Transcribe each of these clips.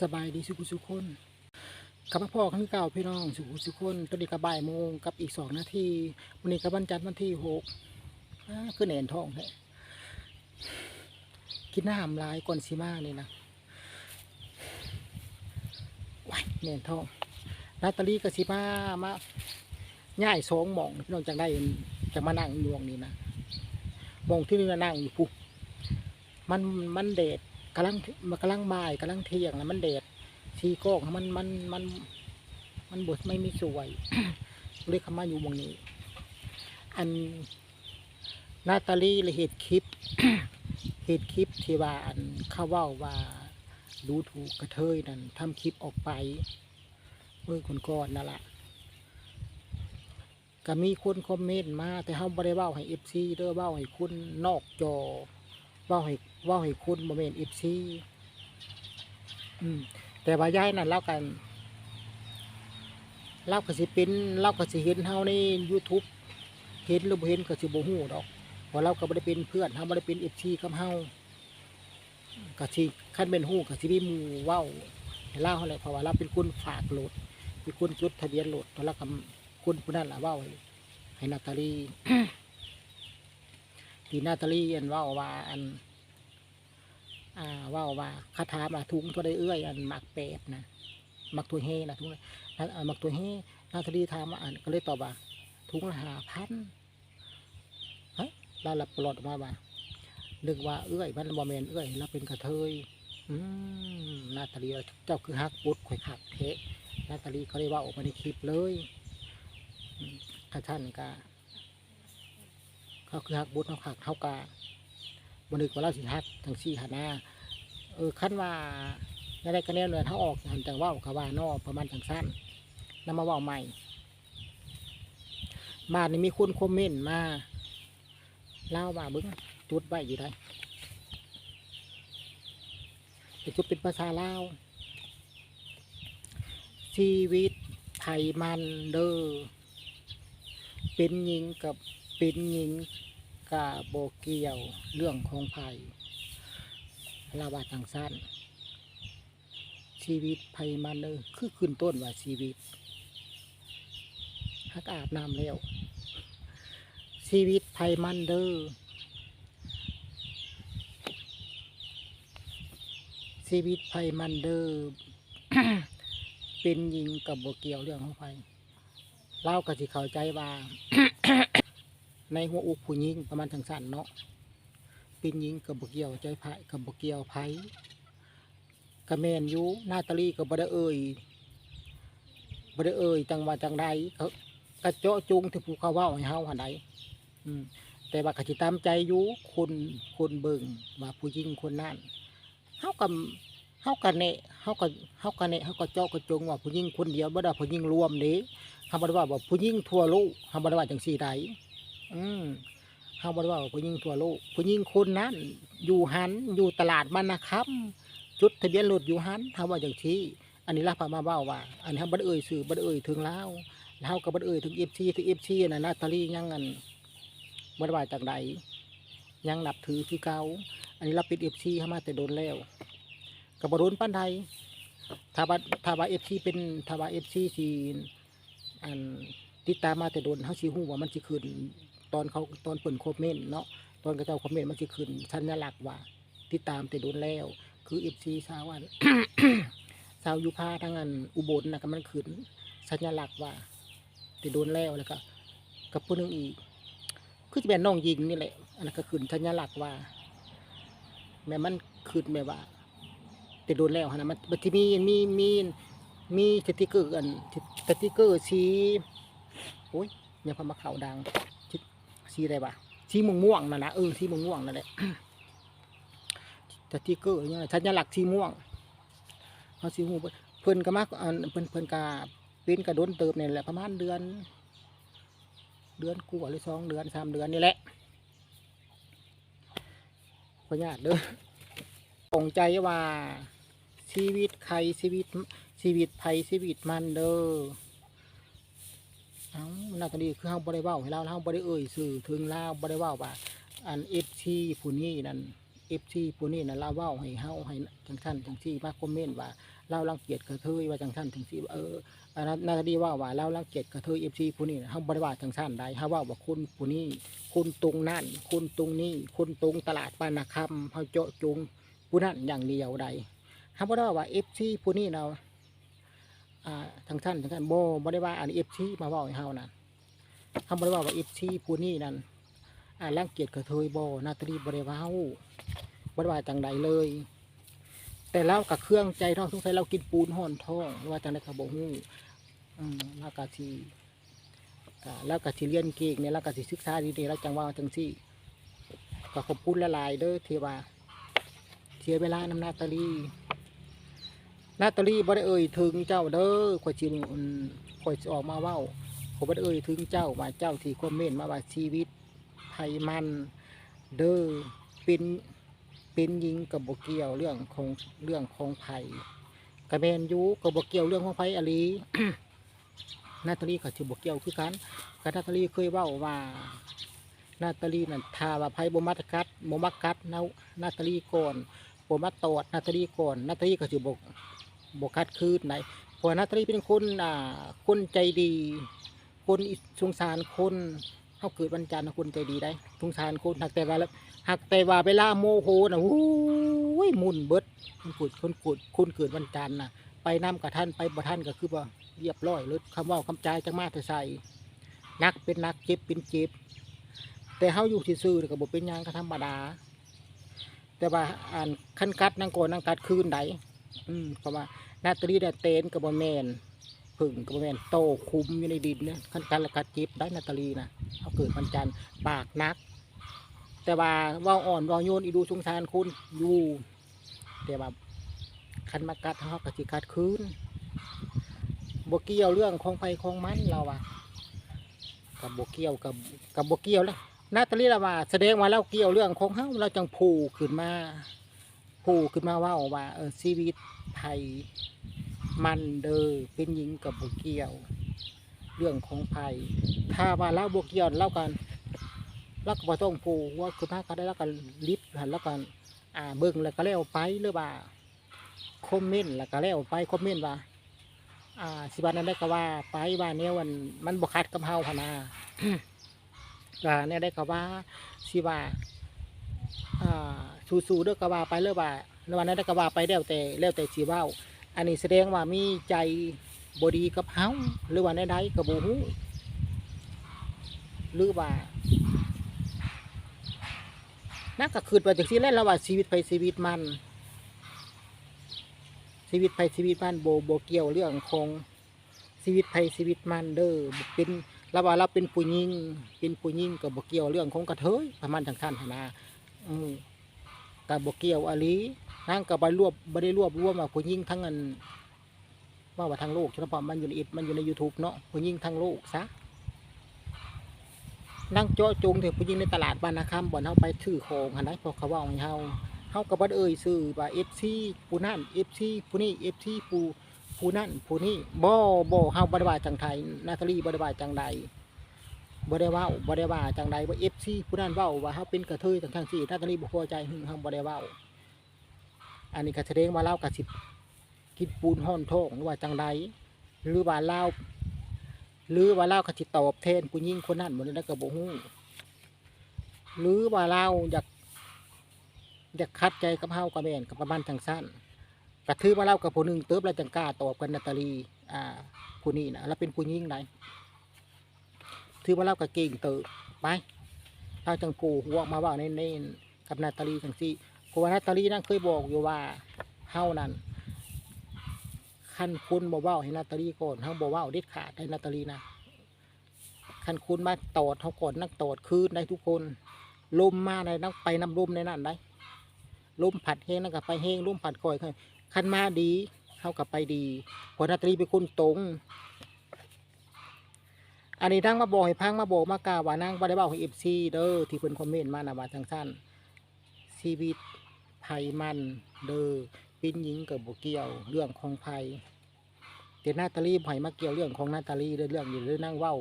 สบายดีสุขุสุขคนกับพ่อครั้งเก่าพี่น้องสุขุสุขคนตอนนี้ก็บ่ายโมงกับอีกสองนาทีวันนี้ก็วันจันทร์วันที่หกอ้าคือแหนนทองแท้กินน้ำลายก่อนสิมาเลยนะว้ายแหนนทองนาตาลีกับสิมามาง่ายสองหมองพี่น้องจังได้จะมานั่งยวงนี่นะมองที่นี่นั่งอยู่ปุ๊บมันมันเดด กำลังมันกำลังบ่ายกำลังเที่ยงแล้วมันแดดชีโก้มันมันมัน มันบดไม่มีสวยเลยกคำมาอยู่วงนี้ อันนาตาลีเลยเหตุคลิปเหตุคลิปที่ว่าอันเขาว่าว่าดูถูกกระเทยนั่นทำคลิปออกไปเมื่อคนก่อนนั่นแหละก็มีคนคอมเมนต์มา แต่เขาไม่ได้เว่าให้เอฟซีเด้อเว่าให้คุณนอกจอเว่าให้ ว่าให้คุณโมเมนต์อีซีอืม แต่ว่าย้ายนั่นเล่ากันเล่าก็สิเป็นเล่าก็สิเห็นเฮาใน YouTube เห็นหรือบ่เห็นก็สิบ่ฮู้ดอกเพราะเราก็บ่ได้เป็นเพื่อนเฮาบ่ได้เป็น FC กับเฮาก็สิคันเป็นฮู้ก็สิมีหมู่เว้าให้เล่าเฮาแหละเพราะว่าเราเป็นคนฝากรถเป็นคนจดทะเบียนรถแล้วเราก็คนผู้นั้นล่ะเว้าให้ให้นาตาลีที่นาตาลีอันเว่าว่าอัน อ่าว่าว่าคาถามาทุงตัวได้เอื้อยอันหมักเป็ดนะหมักตัวเฮนะทุงนั้นหมักตัวเฮนาตาลีถามว่าอันก็เลยตอบว่า ทุงละหาพันเฮ้ยเราหลับปลดออกมาว่านึกว่าเอื้อยมันบอมเมนเอื้อยเราเป็นกระเทยอืมนาตาลีเจ้าคือฮักปุดข่อยขักเทะนาตาลีเขาได้ว่าออกมาในคลิปเลยข้าท่านกาเขาคือฮักบุญเขาขักเขากา บนึกว่าเราสิฮักทั้งสี่หันหน้าเออขั้นว่าในได้กระเนียเนือนเขาออกหันจังว่าเขาว่านอประมาณจังสั้นนำมาว่าใหม่มานี่มีคนคอมเมนต์มาเล่าว่าบึ้งจุดไว้อยู่ได้เป็นจุดเป็นภาษาเล่าชีวิตไทยมันเดอเป็นหญิงกับเป็นหญิง กาโบเกียวเรื่องของไผ่ลาวาจังสั้นชีวิตไผ่มันเดอคือขึ้นต้นว่าชีวิตฮักอาบน้ำแล้ว ชีวิตไผ่มันเดอชีวิตไผ่มันเดอเป็นหญิงกับโบเกียวเรื่องของไผ่เล่ากับสิเข้าใจว่า ในหัวอกผู้หญิงประมาณจังสันเนาะเป็นหญิงกับบกเกี่ยวใจไผ่กับบกเกี่ยวไผ่กระแมนยูนาตาลีกับบดเอ่ยบดเอ่ยจังว่าจังใดกระเจาะจุงที่ผู้เขาว่าให้เฮาหันใดแต่ว่ากสิตามใจยูคนคนเบิ่งว่าผู้หญิงคนนั้นเฮากับเฮากันเนะเฮากับเฮากันเนะเฮาก็เจาะกระจงว่าผู้หญิงคนเดียวบ่ได้ผู้หญิงรวมเด้เฮาบ่ได้ว่าว่าผู้หญิงทั่วโลกเฮาบ่ได้ว่าจังซี่ใด อืมเฮาบ่ได้ว่าผู้หญิงทั่วโลกผู้หญิงคนนั้น อยู่หันอยู่ตลาดมันนะครับจุดทะเบียนรถอยู่หันเฮาว่าจังซี่อันนี้ลาพามาเว้าว่า อันนี้เฮาบ่ได้เอ่ยชื่อบ่ได้เอ่ยถึงลาวแล้วเฮาก็บ่ได้เอ่ยถึง FC ถึง FC น่ะนาตาลียังอันบ่ได้ว่าจังใดยังนับถือคือเก่าอันนี้เราเป็น FC เฮามาแต่โดนแล้วก็บ่โดนปานใดถ้าว่าถ้าว่า FC เป็นถ้าว่า FC สิอันติดตามมาแต่โดนเขาสิฮู้ว่ามันสิขึ้น ตอนเขาตอนเปิดคอมเมนต์เนาะตอนกระเจ้าคอมเมนต์มันสิขึ้นสัญลักษณ์ว่าติดตามแต่โดนแล้ว คือเอฟซีสาวอันสาวยุพาทั้งอันอุบลนะก็มันขึ้นสัญลักษณ์ว่าแต่โดนแล้วแล้วก็กับผู้นึงอีก คือจะเป็นน้องยิงนี่แหละอันนั้นก็ขึ้นสัญลักษณ์ว่า แม่มันขึ้นแบบว่าแต่โดนแล้วหั้นะมันมันที่มีมีมีมีสติกเกอร์อันสติกเกอร์สีโอ้ยยังพามาข่าวดัง สีอะไรวะสีม่วงม่วงนั่นนะเออสีม่วงม่วงนั่นแหละแต่ที่เกอร์เนี่ยสัญลักษณ์สีม่วงเขาสีม่วงเพิ่นก็มาอันเพิ่นเพิ่นกาเป็นกระโดนเติบเนี่ยแหละประมาณเดือน เดือนกว่าหรือสองเดือนสามเดือนนี่แหละขออนุญาตเด้อตรงใจว่าชีวิตใครชีวิตชีวิตไผชีวิตมันเด้อ เอ้านาตาลีคือเฮาบ่ได้เว้าให้เราเฮาบ่ได้เอ่ยสื่อถึงเลาบ่ได้เว้าว่าอัน FC ผู้นี้นั่น FC ผู้นี้น่ะเราเว้าให้เฮาให้จังซั่นจังซี่มาคอมเมนต์ว่าเรารังเกียจกระเทยว่าจังซั่นจังซี่เอออันนั้นนาตาลีว่าว่าเรารังเกียจกระเทย FC ผู้นี้เฮาบ่ได้ว่าจังซั่นใดเฮาเว้าว่าคุณผู้นี้คุณตรงนั่นคุณตรงนี้คุณตรงตลาดปานาคำเฮาเจาะจงผู้นั้นอย่างเดียวใดเฮาบ่ได้ว่าว่า FC ผู้นี้น่ะ อ่างซั่นจังซั่นโบบ่ได้ว่าอัน FC มาเว้าให้เฮานั่นเฮาบ่ได้ว่าว่า FC ผู้นี้นั่นอ่ารังเกียจกระเทยโบนาตาลีบริวาบริวาจังใดเลย แต่เรากับเครื่องใจท้องสงสัยเรากินปูนห่อนท้องว่าจังใดกับบ่ฮู้อืมแล้วก็ทีแล้วก็สิเรียนเก่งเนี่ยแล้วก็สิศึกษาดีๆแล้วจังว่าจังซี่ก็ขอบคุณละลายเด้อเที่ว่าเสียเวลาน้ำนาตาลี นาตาลีบ่ได้เอ่ยถึงเจ้าเด้อข่อยสิอืมข่อยสิออกมาเว้าผมบ่ได้เอ่ยถึงเจ้าว่าเจ้าที่คอมเมนต์มาว่าชีวิตไผมันเด้อเป็นเป็นหญิงกับบเกี่ยวเรื่องของเรื่องของไผ่กระแมนยูกับบเกี่ยวเรื่องของไผ่อลีนาตาลีกับชิบเกี่ยวคือกันกันาตาลีเคยเว่าว่านาตาลีนั่นทาว่าไผ่บ่มัดกัดบ่มักกัดนานาตาลีก่อนบ่มัดตอดนาตาลีก่อนนาตาลีก็สิบ่ บกัดคืนไหนเพราะนาตาลีเป็นคนอ่าคนใจดี คนสงสารคนเขาเกิดวันจันทร์นะคนใจดีได้สงสารคนหักแต่ว่าแล้วหักแต่ว่าเวลาโมโหนะโอ้ยมุนเบิดคนเกิดคนเกิดคนเกิดวันจันทร์นะไปน้ำกับท่านไปบ่ท่านก็คือว่าเรียบร้อยเลยคำว่าคำจายจังมาแต่ใส่นักเป็นนักเจ็บเป็นเจ็บ แต่เขาอยู่ที่ซื่อๆกับบทเป็นยังก็ธรรมดา แต่ว่าอ่านขั้นกัดนั่งกอนนั่งกัดคืนไหน อืมเพราะว่านาตรีนาเตนกับบแมนผึ่งกับแมนโตคุมอยู่ในดินเนี่ยขั้นการละกัดจิบได้นาตาลีนะเขาเกิดวันจันทร์ปากนัก แต่ว่าว่าอ่อนว่าโยนอีดูสงสารคุณอยู่แต่ว่าคันมากัดเขากสิกัดคืนบกเกี่ยวเรื่องของไฟของมันเราอะกับบกเกี่ยวกับกับบกเกี่ยวแล้วนาตาลีเราว่าแสดงว่าเราเกี่ยวเรื่องของเขาเราจังผูขึ้นมา ผูขึ้นมาว่าว่าเออชีวิตไทยมันเดอเป็นหญิงกับบเกียว เรื่องของภัยถ้าว่าเล่าบเกียวเล่ากันเล่าก็บ่ต้องผูว่าคือมาก็ได้แล้วกันลิฟต์หันแล้วกันอ่าเบิ่งแล้วก็แล้วไปหรือว่าคอมเมนต์แล้วก็แล้วไปคอมเมนต์ว่าอ่าสิบานนั้นได้ก็ว่าไปว่าเนี่ยมันมันบกคัดกับเฮาพนาก็เนี่ยได้ก็ว่าสิว่าอ่า สู้ๆเด้อก็ว่าไปเรื่อว่าในวันนั้นได้ก็ว่าไปแล้วแต่แล้วแต่สิเว้าอันนี้แสดงว่ามีใจบดีกับเฮาหรือว่าในใดๆกับบูฮู้หรือว่านั่นก็คือว่าจากที่แรกแล้วว่าชีวิตไปชีวิตมัน ชีวิตไปชีวิตมันโบโบเกี่ยวเรื่องของชีวิตไปชีวิตมันเด้อเป็นเราว่าเราเป็นผู้หญิงเป็นผู้หญิงกับโบเกี่ยวเรื่องของกระเทยประมาณทางท่านนนาอืม กับโบเกี่ยวอลีนั่งกับบรรวบบได้รวบรวมว่าผู้ยิ่งทั้งเงินว่าว่าทางโลกเฉพาะมันอยู่ในอิฐมันอยู่ใน YouTube เนาะผู้ยิ่งทั้งโลกซะนั่งเจาะจงเถอะผู้ยิ่งในตลาดบ้านนาคำบ่อนเฮาไปถือของหันได้พอเขาว่าของเฮาเฮากับบ่ได้เอ่ยชื่อว่า FC ผู้นั่น FC ผู้นี้ FC ผู้ผู้นั่นผู้นี้บ่บ่เฮาบ่ได้ว่าจังไทยนาตาลีบ่ได้ว่าจังใด บ่ได้ว้าบ่ได้ว่าจังใดว่า FC ผู้นั้นเว้าว่าเฮาเป็นกระเทยทั้งทั้งสี่นาตาลีบ่พอใจหึเฮาบ่ได้เว้า อันนี้ก็แสดงว่าเล่ากระสิบกินปูนห้อนท้องหรือว่าจังใดหรือว่าเล่าหรือว่าเล่ากระสิตอบแทนผู้หญิงคนนั้นหมดแล้วก็บ่ฮู้หรือว่าเล่าอยากอยากคัดใจกับเฮากับแม่นกับประมาณจังสั้นกระทือว่าเล่ากับผู้หนึ่งเติบแล้วจังกล้าตอบกันนาตาลีอ่าผู้นี้นะแล้วเป็นผู้หญิงไหน ถือว่าเล่ากับเก่งเติบไปเราจังกูหัวอกมาว่าในในกับนาตาลีจังซี่เพราะว่านาตาลีนั่นเคยบอกอยู่ว่าเฮานั้นคันคุณบอกว่าให้นาตาลีก่อนเฮาบอกว่าเด็ดขาดให้นาตาลีนะคันคุณมาตอดเฮาก่อนนักตอดคืนได้ทุกคนลมมาในนักไปน้ำลมในนั้นได้ลมผัดแห้งนั่นก็ไปแห้งลมผัดก่อยคันมาดีเฮากับไปดีเพรานาตาลีเป็นคนตรง อันนี้นั่งมาบอกให้พังมาบอกมากาวว่านั่งบ่ได้บอกให้เอฟซีเด้อที่เพิ่นคอมเมนต์มานะว่าจังสั้นชีวิตภัยมันเดอเป็นหญิงกับบเกี่ยวเรื่องของภัยแต่นาตาลีไผ่มาเกี่ยวเรื่องของนาตาลีเรื่องอยู่เรื่องนั่งเว้า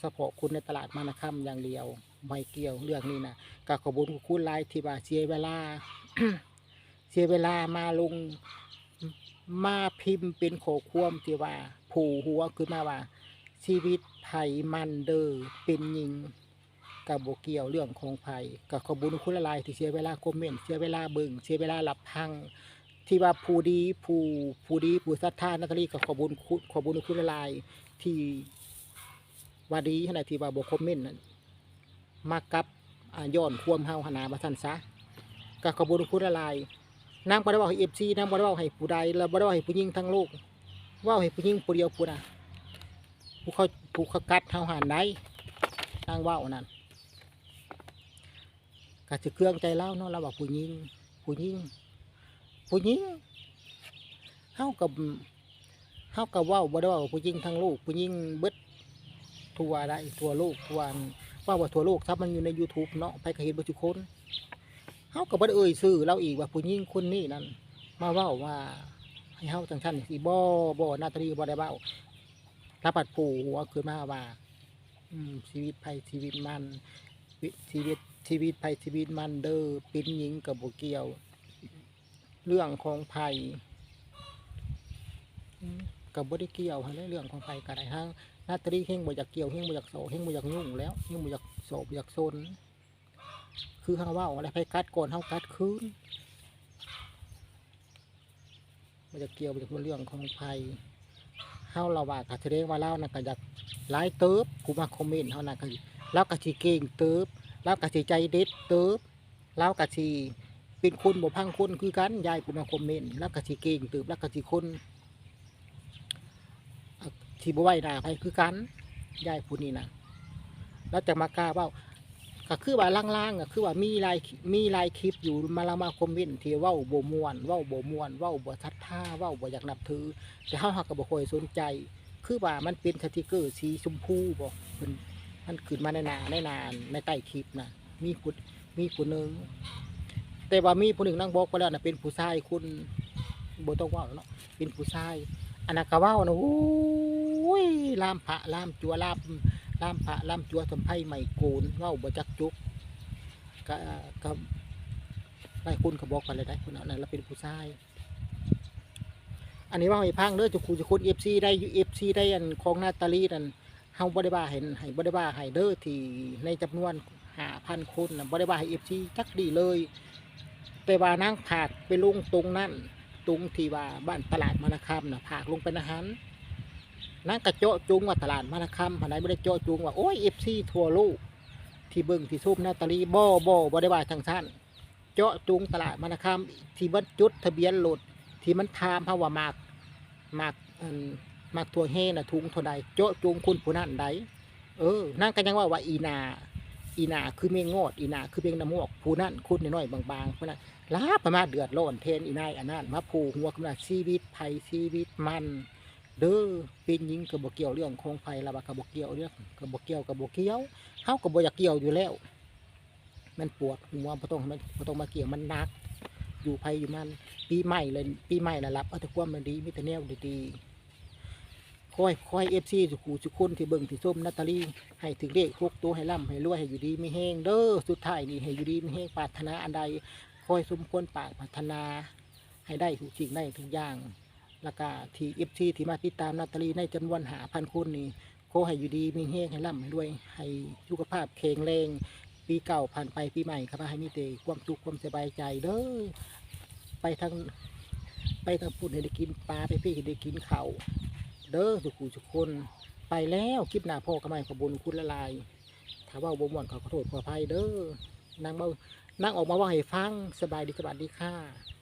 เฉพาะคุณในตลาดมานะค่ำอย่างเดียวไม่เกี่ยวเรื่องนี้นะก็ขอบุญคุณหลที่ว่าเสียเวลาเสียเวลามาลงมาพิมพ์เป็นโขความที่ว่า ผูหัวขึ้นมาว่าชีวิต ไผ่มันเดอร์เป็นหญิงกับโบเกียวเรื่องของไผ่กับขอบุญคุณหลายที่เสียเวลาคอมเมนต์เสียเวลาเบิ่งเสียเวลาหลับพัง ที่ว่าผู้ดีผู้ผู้ดีผู้ศรัทธานักรีกับขอบุญคุณขอบุญคุณหลายที่ว่าดีขนาดที่ว่าโบคอมเมนต์นั้นมากับย้อนควมเฮาหนามาสั่นซะกับขอบุญคุณหลายนางบ่ได้เว้าให้ FC นางบ่ได้เว้าให้ผู้ใดแล้วบ่ได้เว้าให้ผู้หญิงทั้งโลกว้าให้ผู้หญิงผู้เดียวผู้น่ะผู้เขา ผู้ขกัดเฮาหันได้นางว้าวนั่นก็สิเครื่องใจเล่าเนาะเราว่าผู้หญิงผู้หญิงผู้หญิงเฮากับเฮากับว้าวบ่ได้เว่าผู้หญิงทั้งโลกผู้หญิงเบิดทั่วได้ทั่วโลกทั่วว่าว่าทั่วโลกถ้ามันอยู่ใน YouTube เนาะไปก็เห็นบ่ทุคนเฮาก็บ่ได้เอ่ยชื่อเราอีกว่าผู้หญิงคนนี้นั่นมาว้าว่าให้เฮาจังซั่นสิบ่บ่นาตรีบ่ได้เว้า รับปัดผูหัวขึ้นมาว่า อืม ชีวิตไผชีวิตมันชีวิตชีวิตไผชีวิตมันเด้อเป็นหญิงกับบ่เกี่ยว เรื่องของภัยกับบ่ได้เกี่ยวและเรื่องของภัยก็ได้ฮะนาตรีเฮงบ่อยากเกี่ยวเฮงบ่อยากโศเฮงบ่อยากยุ่งแล้วเฮงบ่อยากโศบ่อยากโซนคือเฮาว้าอะไรไผกัดก่อนเฮากัดคืนบ่อยากเกี่ยวบ่อยากรู้เรื่องของภัย เฮาเราว่าก็แสดงว่าเราน่ะก็อยากหลายเติบกูมาคอมเมนต์เฮาน่ะก็เราก็สิเก่งเติบเราก็สิใจเด็ดเติบเราก็สิเป็นคนบ่พังคนคือกันยายผมมาคอมเมนต์แล้วก็สิเก่งตืบแล้วก็สิคนที่บ่ไหวหน้าไปคือกันยายผู้นี้นะแล้วจะมากล้าเว่า ก็คือว่าล่างๆก็คือว่ามีลายมีลายคลิปอยู่มาละมาคอมเมนต์ที่ว้าบ่ม่วนว้าบ่ม่วนว้าบ่ศรัทธาว้าบ่อยากนับถือ แต่เฮาหักก็บ่ค่อยสนใจ คือว่ามันเป็นสติกเกอร์สีชมพูบ่เพิ่นมันขึ้นมาในนาในน้าในใต้คลิปนะมีผู้มีผู้หนึ่งแต่ว่ามีผู้หนึ่งนั่งบอกไปแล้วนะเป็นผู้ชายคุณโบต้องว่าเนาะเป็นผู้ชายอันนั้นก็ว่านะโอ้ยลามพระลามจัวลาม ลามพระลามจัวทำไพ่ไม่โกนเว่าบ่จักจุกก็ก็ได้คุณก็บอกกันเลยได้คนนั้นเราเป็นผู้ชาย อันนี้ว่าให้พังเด้อจุคูจุคุณเอฟซีได้เอฟซีได้อันของนาตาลีนั่นเฮาบ่ได้ว่าเห็นให้บ่ได้ว่าให้เด้อที่ในจำนวน5,000คนนะบ่ได้ว่าให้เอฟซีจักดีเลย แต่ว่านางผากไปลงตรงนั้นตรงที่ว่าบ้านตลาดมานคำนะผากลงไปนะฮัน นางกระเจจุงว่าตลาดมานคำผานใดไม่ได้เจจุงว่าโอ้ยเอฟซีทัวโลกที่เบิ่งที่ซุ่มนาตาลีบ่บ่บ่ได้ว่าทางสั้นเจาะจุงตลาดมานคำที่มันจุดทะเบียนรถที่มันทามเพราว่ามากมากอันมากทัวเฮน่ะทุงท่าใดเจาะจุงคุณผู้นั้นใดเออนางก็ยังว่าว่าอีนาอีนาคือเมงงอดอีนาคือเมงน้ำมวกผู้นั้นคุณน้อยบางๆผู้นั้นลาประมาเดือดร้อนเทนอีนายอันนั้นมาผูกหัวกำลังชีวิตภัยชีวิตมัน เด้อเป็นหญิงกับบเกี่ยวเรื่องของภัยละบกับบเกี่ยวเรื่องกับบเกี่ยวกับบเกี่ยวเฮากับบอยากเกี่ยวอยู่แล้ว มันปวดหัวบ่ต้องมันบ่ต้องมาเกี่ยวมันหนัก อยู่ภัยอยู่มัน ปีใหม่เลยปีใหม่ละรับเอาแต่ความมันดีมิตรแนวดีๆคอยคอยเอฟซีสุขูสุคนที่เบิ่งที่ส้มนาตาลีให้ถึงเลขทุกตัวให้ร่ำให้รวยให้อยู่ดีไม่แห้งเด้อสุดท้ายนี่ให้อยู่ดีไม่แห้งปรารถนาอันใดคอยสมควรปรากพัฒนาให้ได้ทุกสิ่งได้ทุกอย่าง แล้วก็ที่เอฟซีที่มาติดตามนาตาลีในจำนวนหาพันคนนี่ขอให้อยู่ดีมีเฮงให้ร่ำให้ด้วยให้สุขภาพแข็งแรง ปีเก่าผ่านไปปีใหม่ครับให้มีแต่ความสุขความสบายใจเด้อไปทางไปทางพุ่นให้ได้กินปลาไปพี่ให้ได้กินเขาเด้อสุขุสุขคนไปแล้วคลิปหน้าพ่อกระไมขบุญคุณละลายถ้าว่าบ่ม่วนขอขอโทษขออภัยเด้อนางเบานั่งออกมาว่าให้ฟังสบายดีสวัสดีค่ะ